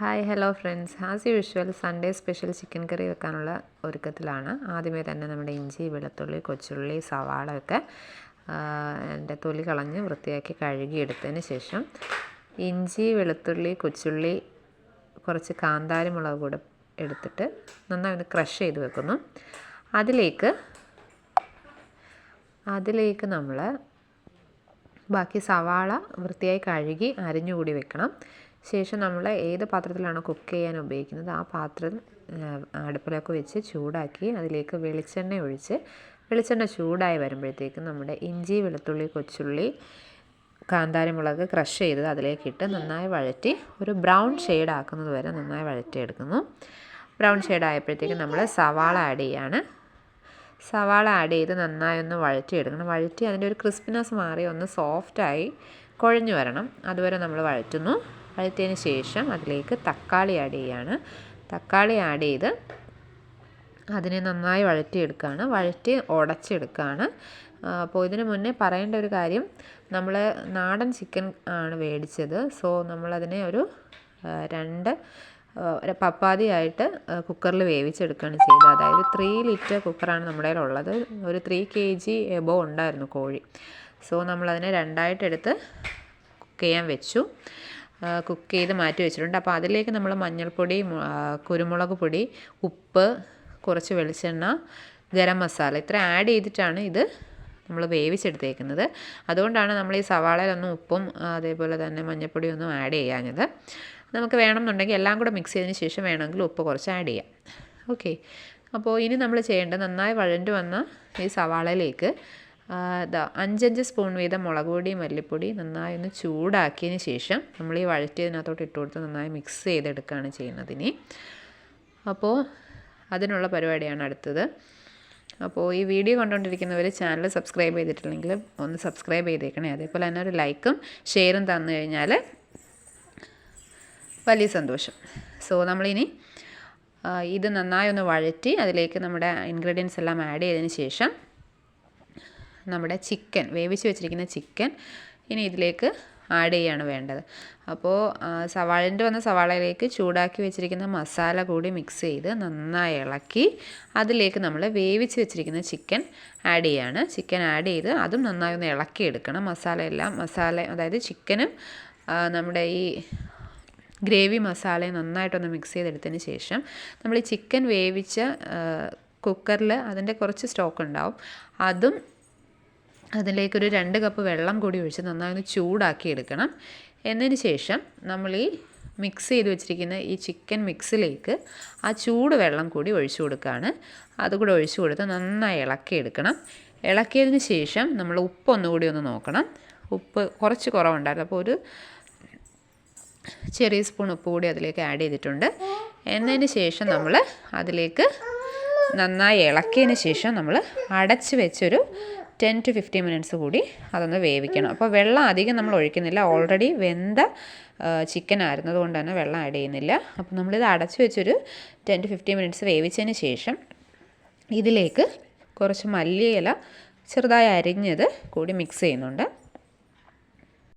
Hi hello friends as usual Sunday special chicken curry വെക്കാനുള്ള ഒരുക്കത്തിലാണ്. ആദ്യമേ തന്നെ നമ്മുടെ ഇഞ്ചി വെളുത്തുള്ളി കൊച്ചുള്ളി സവാള ഒക്കെ എന്റെ തൊലി കളഞ്ഞ് വൃത്തിയാക്കി കഴുകിയെടുത്തതിന് ശേഷം ഇഞ്ചി വെളുത്തുള്ളി കൊച്ചുള്ളി കുറച്ച് കാന്താരി മുളക് കൂടെ എടുത്തിട്ട് നന്നായി ഒന്ന് ക്രഷ് ചെയ്ത് വെക്കുന്നു. അതിലേക്ക് അതിലേക്ക് നമ്മൾ ബാക്കി സവാള വൃത്തിയായി കഴുകി അരിഞ്ഞുകൂടി വെക്കണം. ശേഷം നമ്മൾ ഏത് പാത്രത്തിലാണ് കുക്ക് ചെയ്യാൻ ഉപയോഗിക്കുന്നത് ആ പാത്രം അടുപ്പിലൊക്കെ വെച്ച് ചൂടാക്കി അതിലേക്ക് വെളിച്ചെണ്ണ ഒഴിച്ച് വെളിച്ചെണ്ണ ചൂടായി വരുമ്പോഴത്തേക്കും നമ്മുടെ ഇഞ്ചി വെളുത്തുള്ളി കൊച്ചുള്ളി കാന്താരിമുളക് ക്രഷ് ചെയ്തത് അതിലേക്കിട്ട് നന്നായി വഴറ്റി ഒരു ബ്രൗൺ ഷെയ്ഡ് ആക്കുന്നത് വരെ നന്നായി വഴറ്റിയെടുക്കുന്നു. ബ്രൗൺ ഷെയ്ഡ് ആയപ്പോഴത്തേക്കും നമ്മൾ സവാള ആഡ് ചെയ്യാണ്. സവാള ആഡ് ചെയ്ത് നന്നായി ഒന്ന് വഴറ്റിയെടുക്കണം. വഴറ്റി അതിന്റെ ഒരു ക്രിസ്പിനെസ് മാറി ഒന്ന് സോഫ്റ്റായി കുഴഞ്ഞു വരണം. അതുവരെ നമ്മൾ വഴറ്റുന്നു. വഴറ്റിയതിന് ശേഷം അതിലേക്ക് തക്കാളി ആഡ് ചെയ്യുകയാണ് തക്കാളി ആഡ് ചെയ്ത് അതിനെ നന്നായി വഴറ്റിയെടുക്കുകയാണ്. വഴറ്റി ഉടച്ചെടുക്കുകയാണ്. അപ്പോൾ ഇതിന് മുന്നേ പറയേണ്ട ഒരു കാര്യം നമ്മൾ നാടൻ ചിക്കൻ ആണ് മേടിച്ചത് സോ നമ്മളതിനെ ഒരു രണ്ട് പപ്പാതിയായിട്ട് കുക്കറിൽ വേവിച്ചെടുക്കുകയാണ് ചെയ്തത്. അതായത് ത്രീ ലിറ്റർ കുക്കറാണ് നമ്മുടെ ഉള്ളത് ഒരു ത്രീ കെ ജി എബോ ഉണ്ടായിരുന്നു കോഴി. സോ നമ്മളതിനെ രണ്ടായിട്ടെടുത്ത് കുക്ക് ചെയ്യാൻ വെച്ചു. കുക്ക് ചെയ്ത് മാറ്റി വെച്ചിട്ടുണ്ട്. അപ്പോൾ അതിലേക്ക് നമ്മൾ മഞ്ഞൾപ്പൊടി കുരുമുളക് പൊടി ഉപ്പ് കുറച്ച് വെളിച്ചെണ്ണ ഗരം മസാല ഇത്ര ആഡ് ചെയ്തിട്ടാണ് ഇത് നമ്മൾ വേവിച്ചെടുത്തേക്കുന്നത്. അതുകൊണ്ടാണ് നമ്മൾ ഈ സവാളയിലൊന്നും ഉപ്പും അതേപോലെ തന്നെ മഞ്ഞൾപ്പൊടിയൊന്നും ആഡ് ചെയ്യാഞ്ഞത്. നമുക്ക് വേണമെന്നുണ്ടെങ്കിൽ എല്ലാം കൂടെ മിക്സ് ചെയ്തതിന് ശേഷം വേണമെങ്കിൽ ഉപ്പ് കുറച്ച് ആഡ് ചെയ്യാം. ഓക്കെ അപ്പോൾ ഇനി നമ്മൾ ചെയ്യേണ്ടത് നന്നായി വഴണ്ട് വന്ന ഈ സവാളയിലേക്ക് ഇതാ അഞ്ചഞ്ച് സ്പൂൺ വീതം മുളക് പൊടി മല്ലിപ്പൊടി നന്നായി ഒന്ന് ചൂടാക്കിയതിന് ശേഷം നമ്മൾ ഈ വഴറ്റിയതിനകത്തോട്ട് ഇട്ട് കൊടുത്ത് നന്നായി മിക്സ് ചെയ്തെടുക്കുകയാണ് ചെയ്യുന്നത് ഇനി അപ്പോൾ അതിനുള്ള പരിപാടിയാണ് അടുത്തത്. അപ്പോൾ ഈ വീഡിയോ കണ്ടുകൊണ്ടിരിക്കുന്നവർ ചാനൽ സബ്സ്ക്രൈബ് ചെയ്തിട്ടില്ലെങ്കിൽ ഒന്ന് സബ്സ്ക്രൈബ് ചെയ്തേക്കണേ. അതേപോലെ തന്നെ ഒരു ലൈക്കും ഷെയറും തന്നു കഴിഞ്ഞാൽ വലിയ സന്തോഷം. സോ നമ്മളിനി ഇത് നന്നായി ഒന്ന് വഴറ്റി അതിലേക്ക് നമ്മുടെ ഇൻഗ്രീഡിയൻസ് എല്ലാം ആഡ് ചെയ്തതിന് ശേഷം നമ്മുടെ ചിക്കൻ വേവിച്ച് വെച്ചിരിക്കുന്ന ചിക്കൻ ഇനി ഇതിലേക്ക് ആഡ് ചെയ്യാണ് വേണ്ടത്. അപ്പോൾ സവാളിന്റെ വന്ന സവാളയിലേക്ക് ചൂടാക്കി വെച്ചിരിക്കുന്ന മസാല കൂടി മിക്സ് ചെയ്ത് നന്നായി ഇളക്കി അതിലേക്ക് നമ്മൾ വേവിച്ച് വെച്ചിരിക്കുന്ന ചിക്കൻ ആഡ് ചെയ്യാണ്. ചിക്കൻ ആഡ് ചെയ്ത് അതും നന്നായി ഒന്ന് ഇളക്കി എടുക്കണം. മസാല എല്ലാം മസാല അതായത് ചിക്കനും നമ്മുടെ ഈ ഗ്രേവി മസാലയും നന്നായിട്ടൊന്ന് മിക്സ് ചെയ്തെടുത്തതിന് ശേഷം നമ്മൾ ഈ ചിക്കൻ വേവിച്ച കുക്കറിൽ അതിന്റെ കുറച്ച് സ്റ്റോക്ക് ഉണ്ടാവും. അതും അതിലേക്കൊരു രണ്ട് കപ്പ് വെള്ളം കൂടി ഒഴിച്ച് നന്നായി ഒന്ന് ചൂടാക്കി എടുക്കണം. എന്നതിന് ശേഷം നമ്മൾ ഈ മിക്സ് ചെയ്ത് വെച്ചിരിക്കുന്ന ഈ ചിക്കൻ മിക്സിലേക്ക് ആ ചൂട് വെള്ളം കൂടി ഒഴിച്ചു കൊടുക്കുകയാണ്. അതുകൂടെ ഒഴിച്ചു കൊടുത്ത് നന്നായി ഇളക്കി എടുക്കണം. ഇളക്കിയതിന് ശേഷം നമ്മൾ ഉപ്പ് ഒന്നുകൂടി ഒന്ന് നോക്കണം. ഉപ്പ് കുറച്ച് കുറവുണ്ടായിരുന്നു. അപ്പോൾ ഒരു ചെറിയ സ്പൂൺ ഉപ്പ് കൂടി അതിലേക്ക് ആഡ് ചെയ്തിട്ടുണ്ട്. എന്നതിന് ശേഷം നമ്മൾ അതിലേക്ക് നന്നായി ഇളക്കിയതിന് ശേഷം നമ്മൾ അടച്ച് വെച്ചൊരു ടെൻ ടു ഫിഫ്റ്റീൻ മിനിറ്റ്സ് കൂടി അതൊന്ന് വേവിക്കണം. അപ്പോൾ വെള്ളം അധികം നമ്മൾ ഒഴിക്കുന്നില്ല. ഓൾറെഡി വെന്ത ചിക്കൻ ആയിരുന്നത് കൊണ്ട് തന്നെ വെള്ളം ആഡ് ചെയ്യുന്നില്ല. അപ്പോൾ നമ്മളിത് അടച്ചു വെച്ചൊരു ടെൻ ടു ഫിഫ്റ്റീൻ മിനിറ്റ്സ് വേവിച്ചതിന് ശേഷം ഇതിലേക്ക് കുറച്ച് മല്ലിയില ചെറുതായി അരിഞ്ഞത് കൂടി മിക്സ് ചെയ്യുന്നുണ്ട്.